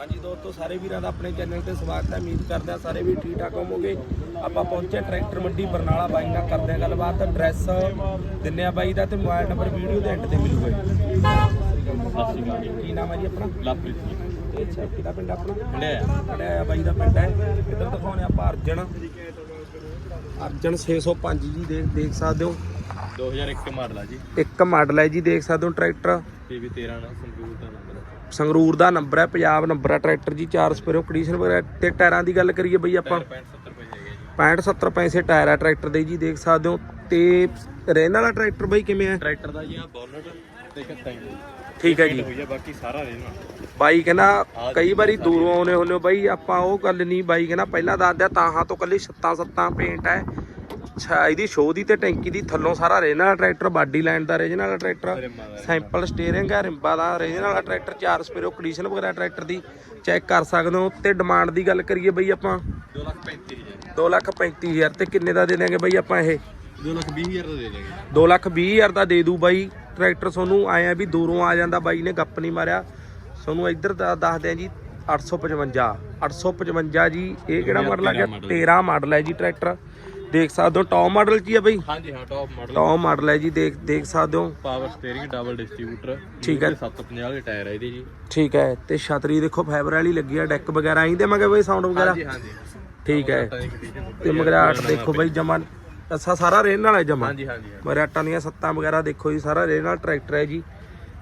ਹਾਂਜੀ ਦੋਸਤੋ ਸਾਰੇ ਵੀਰਾਂ ਦਾ ਆਪਣੇ ਚੈਨਲ ਤੇ ਸਵਾਗਤ ਹੈ। ਉਮੀਦ ਕਰਦੇ ਆ ਸਾਰੇ ਵੀ ਠੀਕ ਠਾਕ ਹੋਵੋਗੇ। ਆਪਾਂ ਪਹੁੰਚੇ ਟਰੈਕਟਰ ਮੰਡੀ ਬਰਨਾਲਾ ਬਾਈ ਨਾਲ ਕਰਦੇ ਆ ਗੱਲਬਾਤ। ਐਡਰੈਸ ਦਿੰਨੇ ਆ ਬਾਈ ਦਾ ਤੇ ਮੋਬਾਈਲ ਨੰਬਰ ਵੀਡੀਓ ਦੇ ਐਂਡ ਤੇ ਮਿਲੂਗਾ ਕੀ ਨਾਮ ਹੈ ਜੀ ਆਪਣਾ? ਲਵਪ੍ਰੀਤ ਜੀ। ਇਹ ਅੱਛਾ ਕਿਹਦਾ ਪਿੰਡ ਆਪਣਾ? ਹੰਡਿਆ ਖੜਿਆ ਆ ਬਾਈ ਦਾ ਪਿੰਡ ਹੈ। ਇੱਧਰ ਦਿਖਾਉਣੇ ਆਪਾਂ ਅਰਜਨ। ਅਰਜਨ 605 ਜੀ ਦੇਖ ਦੇਖ ਸਕਦੇ ਹੋ। 2001 ਮਾਡਲ ਆ ਜੀ। ਇੱਕ ਮਾਡਲ ਹੈ ਜੀ ਦੇਖ ਸਕਦੇ ਹੋ ਟਰੈਕਟਰ। ਪੀਵੀ 13 ਨਾਲ ਸੰਪੂਰ ਦਾ ਸੰਗਰੂਰ ਦਾ ਨੰਬਰ ਹੈ ਪੰਜਾਬ ਨੰਬਰ ਹੈ ਟਰੈਕਟਰ ਜੀ ਚਾਰ ਸਪੇਰੋ ਕੰਡੀਸ਼ਨ ਵਗੈਰਾ ਤੇ ਟਾਇਰਾਂ ਦੀ ਗੱਲ ਕਰੀਏ ਬਈ ਆਪਾਂ। 65 70 ਰੁਪਏ ਹੈਗੇ ਜੀ। 65 70 ਪੈਸੇ ਟਾਇਰ ਹੈ ਟਰੈਕਟਰ ਦੇ ਜੀ ਦੇਖ ਸਕਦੇ ਹੋ। ਤੇ ਰੇਨ ਵਾਲਾ ਟਰੈਕਟਰ ਬਈ ਕਿਵੇਂ ਹੈ? ਟਰੈਕਟਰ ਦਾ ਜੀ ਆ ਬੋਨਟ ਤੇ ਕੱਟਾਂ ਜੀ ਠੀਕ ਹੈ ਜੀ। ਬਾਕੀ ਸਾਰਾ ਰਹਿਣਾ। ਬਾਈ ਕਹਿੰਦਾ ਕਈ ਵਾਰੀ ਦੂਰੋਂ ਆਉਨੇ ਹੁੰਦੇ ਹੋ ਬਾਈ ਆਪਾਂ ਉਹ ਗੱਲ ਨਹੀਂ ਬਾਈ ਕਹਿੰਦਾ ਪਹਿਲਾਂ ਦੱਸਦਿਆ ਤਾਹਾਂ ਤੋਂ ਕੱਲੀ ਛੱਤਾਂ ਸੱਤਾਂ ਪੇਂਟ ਹੈ। ਅੱਛਾ ਇਹਦੀ ਸ਼ੋਅ ਦੀ ਤੇ ਟੈਂਕੀ ਦੀ ਥੱਲੋਂ ਸਾਰਾ ਰੇਨ ਵਾਲਾ ਟਰੈਕਟਰ ਬਾਡੀ ਲਾਈਨ ਦਾ ਰੇਨ ਵਾਲਾ ਟਰੈਕਟਰ ਸੈਂਪਲ ਸਟੀਅਰਿੰਗ ਹੈ ਰਿੰਬਾ ਦਾ ਰੇਨ ਵਾਲਾ ਟਰੈਕਟਰ ਚਾਰ ਸਪੇਰੋ ਕੰਡੀਸ਼ਨ ਵਗੈਰਾ ਟਰੈਕਟਰ ਦੀ ਚੈੱਕ ਕਰ ਸਕਦੇ ਹੋ ਤੇ ਡਿਮਾਂਡ ਦੀ ਗੱਲ ਕਰੀਏ ਬਈ ਆਪਾਂ। 2 ਲੱਖ 35 ਹਜ਼ਾਰ। 2 ਲੱਖ 35000 ਤੇ ਕਿੰਨੇ ਦਾ ਦੇ ਦੇਾਂਗੇ ਬਈ ਆਪਾਂ ਇਹ? 2 ਲੱਖ 20 ਹਜ਼ਾਰ ਦਾ ਦੇ ਦੇਗੇ 2 ਲੱਖ 20000 ਦਾ ਦੇ ਦੂ ਬਾਈ। ਟਰੈਕਟਰ ਤੁਹਾਨੂੰ ਆਇਆ ਵੀ ਦੂਰੋਂ ਆ ਜਾਂਦਾ ਬਾਈ ਨੇ ਗੱਪ ਨਹੀਂ ਮਾਰਿਆ। ਤੁਹਾਨੂੰ ਇੱਧਰ ਦਾ ਦੱਸਦੇ ਆ ਜੀ 855 855 ਜੀ ਇਹ ਕਿਹੜਾ ਮਾਡਲ ਆ ਗਿਆ? 13 ਮਾਡਲ ਹੈ ਜੀ ਟਰੈਕਟਰ ਦੇਖ ਸਕਦੇ ਹੋ ਟੌਪ ਮਾਡਲ ਚ ਹੀ ਆ ਬਾਈ? ਹਾਂਜੀ ਹਾਂ ਟੌਪ ਮਾਡਲ ਟੌਪ ਮਾਡਲ ਹੈ ਜੀ ਦੇਖ ਦੇਖ ਸਕਦੇ ਹੋ। ਪਾਵਰ ਸਟੀਅਰਿੰਗ ਡਬਲ ਡਿਸਟ੍ਰੀਬਿਊਟਰ ਠੀਕ ਹੈ। 750 ਵਾਲੇ ਟਾਇਰ ਆ ਇਹਦੇ ਜੀ। ਠੀਕ ਹੈ ਤੇ ਛਤਰੀ ਦੇਖੋ ਫਾਈਬਰ ਵਾਲੀ ਲੱਗੀ ਆ ਡੈਕ ਵਗੈਰਾ ਆਈ ਦੇਵਾਂਗੇ ਬਾਈ ਸਾਊਂਡ ਵਗੈਰਾ? ਹਾਂਜੀ ਹਾਂਜੀ। ਠੀਕ ਹੈ। ਤੇ ਮਗਰਾਟ ਦੇਖੋ ਬਾਈ ਜਮਾ ਅੱਛਾ ਸਾਰਾ ਰੇਨ ਵਾਲਾ ਜਮਾ? ਹਾਂਜੀ ਹਾਂਜੀ ਹਾਂ। ਮਗਰਾਟਾਂ ਦੀਆਂ ਸੱਤਾਂ ਵਗੈਰਾ ਦੇਖੋ ਜੀ ਸਾਰਾ ਰੇਨ ਵਾਲਾ ਟਰੈਕਟਰ ਹੈ ਜੀ।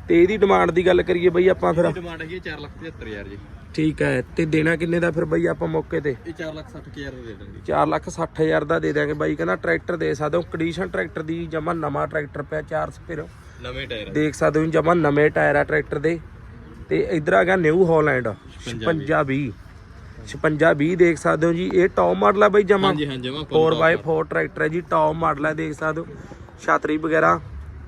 ਤੇ ਇਹਦੀ ਡਿਮਾਂਡ ਦੀ ਗੱਲ ਕਰੀਏ ਬਈ ਆਪਾਂ ਫਿਰ ਡਿਮਾਂਡ ਹੈਗੀ 4 ਲੱਖ 75 ਹਜ਼ਾਰ ਜੀ। ਠੀਕ ਹੈ ਤੇ ਦੇਣਾ ਕਿੰਨੇ ਦਾ ਫਿਰ ਬਈ ਆਪਾਂ ਮੌਕੇ ਤੇ? ਇਹ 4 ਲੱਖ 60 ਹਜ਼ਾਰ ਦਾ ਦੇ ਦਾਂਗੇ। 4 ਲੱਖ 60 ਹਜ਼ਾਰ ਦਾ ਦੇ ਦਿਆਂਗੇ ਬਾਈ ਕਹਿੰਦਾ ਟਰੈਕਟਰ ਦੇ ਸਕਦੇ ਹੋ ਕੰਡੀਸ਼ਨ ਟਰੈਕਟਰ ਦੀ ਜਮਾ ਨਵਾਂ ਟਰੈਕਟਰ ਪਿਆ ਚਾਰ ਸਪੇਰ ਨਵੇਂ ਟਾਇਰ ਆ। ਦੇਖ ਸਕਦੇ ਹੋ ਜਮਾ ਨਵੇਂ ਟਾਇਰ ਆ ਟਰੈਕਟਰ ਦੇ। ਤੇ ਇਧਰ ਆ ਗਿਆ ਨਿਊ ਹਾਲੈਂਡ 5620 5620 ਦੇਖ ਸਕਦੇ ਹੋ ਜੀ ਇਹ ਟੌਪ ਮਾਡਲ ਆ ਬਾਈ ਜਮਾ। ਹਾਂਜੀ ਹਾਂ ਜਮਾ 4x4 ਟਰੈਕਟਰ ਹੈ ਜੀ ਟੌਪ ਮਾਡਲ ਹੈ ਦੇਖ ਸਕਦੇ ਹੋ। ਛਾਤਰੀ ਵਗੈਰਾ।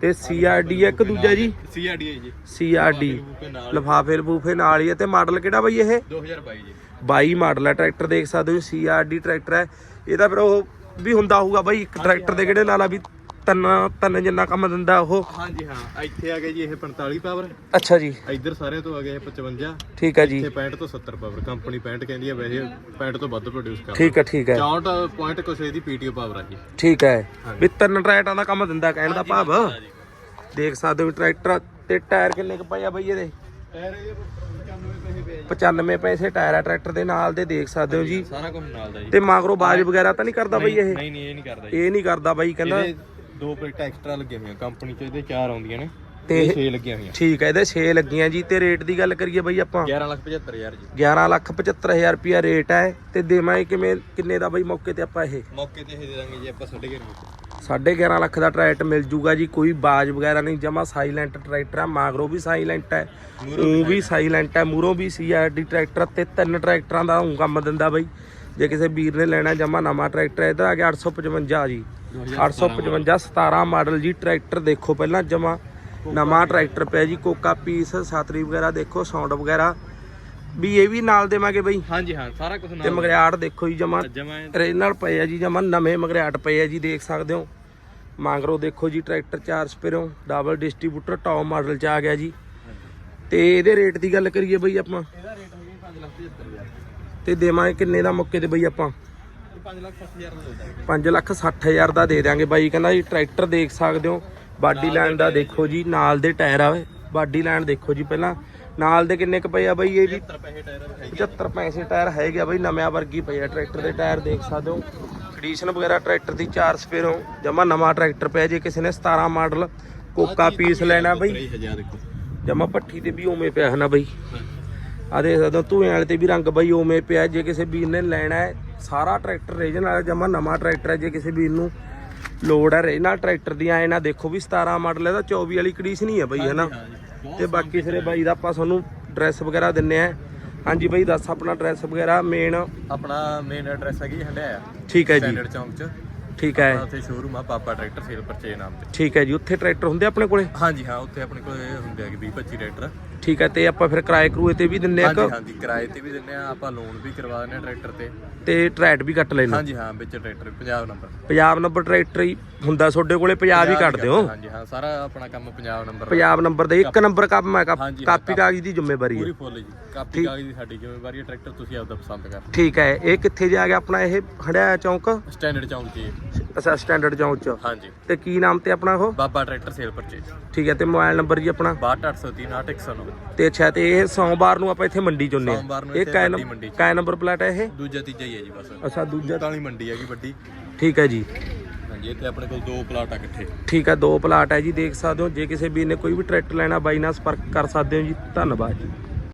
ਤੇ ਸੀਆਰਡੀ ਇੱਕ ਦੂਜਾ ਜੀ? ਸੀਆਰਡੀ ਜੀ। ਸੀਆਰਡੀ ਨਾਲ। ਲਫਾਫੇ ਲਫੂਫੇ ਨਾਲ ਹੀ ਹੈ ਤੇ ਮਾਡਲ ਕਿਹੜਾ ਬਾਈ ਇਹ? 2022 ਜੀ। 22 ਮਾਡਲ ਹੈ ਟਰੈਕਟਰ ਦੇਖ ਸਕਦੇ ਹੋ ਸੀਆਰਡੀ ਟਰੈਕਟਰ ਹੈ। ਇਹਦਾ ਫਿਰ ਉਹ ਵੀ ਹੁੰਦਾ ਹੋਊਗਾ ਬਾਈ ਇੱਕ ਟਰੈਕਟਰ ਦੇ ਕਿਹੜੇ ਲਾਲਾ ਵੀ ਤਨ ਤਨ ਜਿੰਨਾ ਕੰਮ ਦਿੰਦਾ ਉਹ। ਹਾਂਜੀ ਹਾਂ। ਇੱਥੇ ਆ ਗਿਆ ਜੀ ਇਹ 45 ਪਾਵਰ ਅੱਛਾ ਜੀ। ਇੱਧਰ ਸਾਰੇ ਤੋਂ ਆ ਗਿਆ ਇਹ 55 ਠੀਕ ਹੈ ਜੀ। ਇੱਥੇ 65 ਤੋਂ 70 ਪਾਵਰ ਕੰਪਨੀ 65 ਕਹਿੰਦੀ ਆ ਵੈਸੇ 65 ਤੋਂ ਵੱਧ ਪ੍ਰੋਡਿਊਸ ਕਰਦਾ ਠੀਕ ਹੈ ਠੀਕ ਹੈ 64 ਪੁਆਇੰਟ ਕੁਛ ਇਹਦੀ ਪੀਟੀਓ ਪਾਵਰ ਆ ਜੀ। ਠੀਕ ਹੈ ਵੀ ਤਿੰਨ ਟਰੈਕਟਰਾਂ ਦਾ ਕੰਮ ਦਿੰਦਾ ਕਹਿਣ ਦਾ ਭਾਵ। ਦੇਖ ਸਕਦੇ ਹੋ ਟਰੈਕਟਰ ਤੇ ਟਾਇਰ ਕਿੰਨੇ ਕੁ ਪਏ ਆ ਬਈ ਇਹਦੇ? ਟਾਇਰ ਇਹਦੇ 95 ਪੈਸੇ ਪਏ 95 ਪੈਸੇ ਟਾਇਰ ਆ ਟਰੈਕਟਰ ਦੇ ਨਾਲ ਦੇ ਦੇਖ ਸਕਦੇ ਹੋ ਜੀ। ਸਾਰਾ ਕੁਝ ਨਾਲ ਦਾ ਜੀ। ਤੇ ਮਾਗਰੋ ਬਾਜ ਵਗੈਰਾ ਤਾਂ ਨਹੀਂ ਕਰਦਾ ਬਈ ਇਹ? ਨਹੀਂ ਨਹੀਂ ਇਹ ਨਹੀਂ ਕਰਦਾ ਇਹ ਨਹੀਂ ਕਰਦਾ ਬਾਈ ਕਹਿੰਦਾ ਦੋ ਪਲੇਟਾਂ ਐਕਸਟਰਾ ਲੱਗੀਆਂ ਹੋਈਆਂ ਕੰਪਨੀ ਚ ਇਹਦੇ ਚਾਰ ਆਉਂਦੀਆਂ ਨੇ ਤੇ ਤੇ 6 ਲੱਗੀਆਂ ਹੋਈਆਂ। ਠੀਕ ਹੈ ਇਹਦੇ 6 ਲੱਗੀਆਂ ਜੀ ਤੇ ਰੇਟ ਦੀ ਗੱਲ ਕਰੀਏ ਬਈ ਆਪਾਂ। 11 ਲੱਖ 75 ਹਜ਼ਾਰ ਜੀ। 11 ਲੱਖ 75000 ਰੁਪਿਆ ਰੇਟ ਹੈ ਤੇ ਦੇਵਾਂਗੇ ਕਿਵੇਂ ਕਿੰਨੇ ਦਾ ਬਈ ਮੌਕੇ ਤੇ ਆਪਾਂ ਇਹ? ਮੌਕੇ ਤੇ ਇਹ ਦੇ ਦਾਂਗੇ ਜੀ ਆਪਾਂ 11.5 11.5 ਲੱਖ। ਦਾ ਟਰੈਕਟਰ ਮਿਲ ਜੂਗਾ ਜੀ ਕੋਈ ਬਾਜ ਵਗੈਰਾ ਨਹੀਂ ਜਮਾ ਸਾਇਲੈਂਟ ਟਰੈਕਟਰ ਹੈ ਮਾਗਰੋ ਵੀ ਸਾਇਲੈਂਟ ਹੈ ਉਹ ਵੀ ਸਾਇਲੈਂਟ ਹੈ ਮੂਰੋ ਵੀ ਸੀਆਰਡੀ ਟਰੈਕਟਰ ਤੇ ਤਿੰਨ ਟਰੈਕਟਰਾਂ ਦਾ ਊਂ ਕੰਮ ਦਿੰਦਾ ਬਈ। ਜੇ ਕਿਸੇ ਵੀਰ ਨੇ ਲੈਣਾ ਜਮਾ ਨਵਾਂ ਟਰੈਕਟਰ ਹੈ ਇਧਰ ਆ ਗਿਆ 855 ਜੀ। 855 17 ਮਾਡਲ ਜੀ ਟਰੈਕਟਰ ਦੇਖੋ ਪਹਿਲਾਂ ਜਮਾ। ਨਵਾਂ ਟਰੈਕਟਰ ਪਿਆ ਜੀ ਕੋਕਾ ਪੀਸ ਸਾਤਰੀ ਵਗੈਰਾ ਦੇਖੋ ਸਾਊਂਡ ਵਗੈਰਾ। ਵੀ ਇਹ ਵੀ ਨਾਲ ਦੇਵਾਂਗੇ ਬਈ? ਹਾਂਜੀ ਹਾਂ ਸਾਰਾ ਕੁਝ ਤੇ ਨਾਲ ਮਗਰਿਆੜ ਦੇਖੋ ਜੀ ਜਮਾ। ਨਾਲ ਪਏ ਆ ਜੀ ਜਮਾ ਨਵੇਂ ਮਗਰਿਆਟ ਪਏ ਆ ਜੀ ਦੇਖ ਸਕਦੇ ਹੋ। ਮਾਂਗਰੋ ਦੇਖੋ ਜੀ ਟਰੈਕਟਰ ਚਾਰ ਸਪੇਰੋਂ ਡਬਲ ਡਿਸਟ੍ਰੀਬਿਊਟਰ ਟੌਪ ਮਾਡਲ ਚ ਆ ਗਿਆ ਜੀ। ਤੇ ਇਹਦੇ ਰੇਟ ਦੀ ਗੱਲ ਕਰੀਏ ਬਈ ਆਪਾਂ? ਇਹਦਾ ਰੇਟ ਹੋ ਗਿਆ 5 ਲੱਖ 75 ਹਜ਼ਾਰ। ਤੇ ਦੇਵਾਂਗੇ ਕਿੰਨੇ ਦਾ ਮੌਕੇ ਤੇ ਬਈ ਆਪਾਂ? ਇਹ 5 ਲੱਖ 60 ਹਜ਼ਾਰ ਦਾ ਦੇ ਦਾਂਗੇ 5 ਲੱਖ 60 ਹਜ਼ਾਰ ਦਾ ਦੇ ਦਿਆਂਗੇ ਬਾਈ। ਕਹਿੰਦਾ ਜੀ ਟਰੈਕਟਰ ਦੇਖ ਸਕਦੇ ਹੋ। ਬਾਡੀ ਲਾਈਨ ਦਾ ਦੇਖੋ ਜੀ ਨਾਲ ਦੇ ਟਾਇਰ ਆਵੇ ਬਾਡੀ ਲਾਈਨ ਦੇਖੋ ਜੀ ਪਹਿਲਾਂ। ਨਾਲ ਦੇ ਕਿੰਨੇ ਕ ਪਏ ਆ ਬਈ ਇਹ ਵੀ? 70 ਪੈਸੇ ਟਾਇਰ ਹੈਗੇ 75 ਪੈਸੇ ਟਾਇਰ ਹੈਗੇ ਆ ਬਈ ਨਵਿਆਂ ਵਰਗੀ ਪਏ ਆ। ਟਰੈਕਟਰ ਦੇ ਟਾਇਰ ਦੇਖ ਸਕਦੇ ਹੋ। ਕੰਡੀਸ਼ਨ ਵਗੈਰਾ ਟਰੈਕਟਰ ਦੀ ਚਾਰ ਸਪੇਰੋਂ ਜਮਾ ਨਵਾਂ ਟਰੈਕਟਰ ਪਿਆ ਜੇ ਕਿਸੇ ਨੇ 17 ਮਾਡਲ ਕੋਕਾ ਪੀਸ ਲੈਣਾ ਬਈ। 23000 ਦੇਖੋ। ਜਮਾ ਪੱਠੀ ਤੇ ਵੀ ਉਵੇਂ ਪਿਆ ਹੈ ਨਾ ਬਈ। ਆ ਦੇਖ ਸਕਦੇ ਹੋ ਧੂਏ ਵਾਲੇ ਤੇ ਵੀ ਰੰਗ ਬਈ ਉਵੇਂ ਪਿਆ ਜੇ ਕਿਸੇ ਵੀਰ ਨੇ ਲੈਣਾ ਹੈ ਸਾਰਾ ਟਰੈਕਟਰ ਰੇਜਨ ਵਾਲਾ ਜਮਾ ਨਵਾਂ ਟਰੈਕਟਰ ਹੈ ਜੇ ਕਿਸੇ ਵੀਰ ਨੂੰ ਲੋੜ ਹੈ ਰੇਜਨ ਵਾਲਾ ਟਰੈਕਟਰ ਦੀ ਆਏ ਨਾ ਦੇਖੋ ਵੀ 17 ਮਾਡਲ ਇਹਦਾ 24 ਵਾਲੀ ਕੰਡੀਸ਼ਨ ਹੀ ਹੈ ਬਈ ਹੈ ਨਾ? ਤੇ ਬਾਕੀ ਸਿਰੇ ਬਾਈ ਦਾ ਆਪਾਂ ਤੁਹਾਨੂੰ ਡਰੈਸ ਵਗੈਰਾ ਦਿੰਨੇ ਆ। ਹਾਂਜੀ ਬਾਈ ਦੱਸ ਆਪਣਾ ਡਰੈਸ ਵਗੈਰਾ ਮੇਨ ਆਪਣਾ ਮੇਨ ਐਡਰੈਸ ਹੈਗੀ ਹੰਡਿਆ ਠੀਕ ਹੈ ਜੀ। ਸਟੈਂਡਰਡ ਚੌਂਕ ਚ। ਠੀਕ ਹੈ। ਉੱਥੇ ਸ਼ੋਰੂਮ ਆ ਪਾਪਾ ਟਰੈਕਟਰ ਸੇਲ ਪਰਚੇ ਨਾਮ ਤੇ। ਠੀਕ ਹੈ ਜੀ ਉੱਥੇ ਟਰੈਕਟਰ ਹੁੰਦੇ ਆਪਣੇ ਕੋਲੇ? ਹਾਂਜੀ ਹਾਂ ਉੱਥੇ ਆਪਣੇ ਕੋਲ ਹੁੰਦੇ ਹੈਗੇ 20 25 ਟਰੈਕਟਰ ਠੀਕ ਹੈ ਤੇ ਆਪਾਂ ਫਿਰ ਕਿਰਾਏ ਕਰੂਏ ਤੇ ਵੀ ਦਿੰਨੇ ਆ ਹਾਂਜੀ ਹਾਂਜੀ ਕਿਰਾਏ ਤੇ ਵੀ ਦਿੰਨੇ ਆ ਆਪਾਂ ਲੋਨ ਵੀ ਕਰਵਾ ਦਿੰਨੇ ਆ ਟਰੈਕਟਰ ਤੇ। ਤੇ ਟਰੈਟ ਵੀ ਕੱਟ ਲੈਣਾ ਹਾਂਜੀ ਹਾਂ ਵਿੱਚ tractor Punjab number Punjab number tractor ਹੀ ਹੁੰਦਾ ਤੁਹਾਡੇ ਕੋਲੇ ਪੰਜਾਬ ਹੀ ਕੱਢ ਦਿਓ ਹਾਂਜੀ ਹਾਂ ਸਾਰਾ ਆਪਣਾ ਕੰਮ ਪੰਜਾਬ ਨੰਬਰ। ਪੰਜਾਬ ਨੰਬਰ ਦੇ ਇੱਕ ਨੰਬਰ ਕੰਮ ਹੈ ਕਾਪ- ਹਾਂਜੀ, ਹਾਂ, ਕਾਪੀ ਕਾਗਜ਼ ਦੀ ਜ਼ਿੰਮੇਵਾਰੀ ਹੈ। ਪੂਰੀ ਫੁੱਲ ਜੀ ਕਾਪੀ ਕਾਗਜ਼ ਦੀ ਸਾਡੀ ਜ਼ਿੰਮੇਵਾਰੀ ਹੈ ਟਰੈਕਟਰ ਤੁਸੀਂ ਆਪਦਾ ਪਸੰਦ ਕਰ ਠੀਕ ਹੈ ਇਹ ਕਿੱਥੇ ਜਾ ਗਿਆ ਆਪਣਾ ਇਹ ਹੜਿਆ ਚੌਂਕ? ਸਟੈਂਡਰਡ ਚੌਂਕ ਜੀ ਅੱਛਾ ਸਟੈਂਡਰਡ ਚੌਂਕ ਚ। ਹਾਂਜੀ। ਤੇ ਕੀ ਨਾਮ ਤੇ ਆਪਣਾ ਉਹ? ਬਾਬਾ ਟਰੈਕਟਰ ਸੇਲ ਪਰਚੇਜ ਠੀਕ ਹੈ ਤੇ ਮੋਬਾਈਲ ਨੰਬਰ ਜੀ ਆਪਣਾ? 62803 8109 ਤੇ ਅੱਛਾ ਤੇ ਇਹ ਸੋਮਵਾਰ ਨੂੰ ਆਪਾਂ ਇੱਥੇ ਮੰਡੀ ਚੋਂ ਨੇ ਸੋਮਵਾਰ ਨੂੰ ਇਹ ਇੱਥੇ ਕਾਇ ਮੰਡੀ ਚ। ਕਾਇ ਨੰਬਰ ਪਲਾਟ ਹੈ ਇਹ? ਦੂਜਾ ਤੀਜਾ ਹੀ ਹੈ ਜੀ ਬਸ। ਅੱਛਾ ਦੂਜਾ। ਦੂਜਾ ਵਾਲੀ ਮੰਡੀ ਹੈਗੀ ਵੱਡੀ। ਠੀਕ ਹੈ ਜੀ। ਹਾਂਜੀ ਇੱਥੇ ਆਪਣੇ ਕੋਲ ਦੋ ਪਲਾਟ ਆ ਇਕੱਠੇ। ਠੀਕ ਹੈ ਦੋ ਪਲਾਟ ਹੈ ਜੀ ਦੇਖ ਸਕਦੇ ਹੋ। ਜੇ ਕਿਸੇ ਵੀਰ ਨੇ ਕੋਈ ਵੀ ਟਰੈਕਟਰ ਲੈਣਾ ਬਾਈ ਨਾਲ ਸੰਪਰਕ ਕਰ ਸਕਦੇ ਹੋ ਜੀ। ਧੰਨਵਾਦ ਜੀ।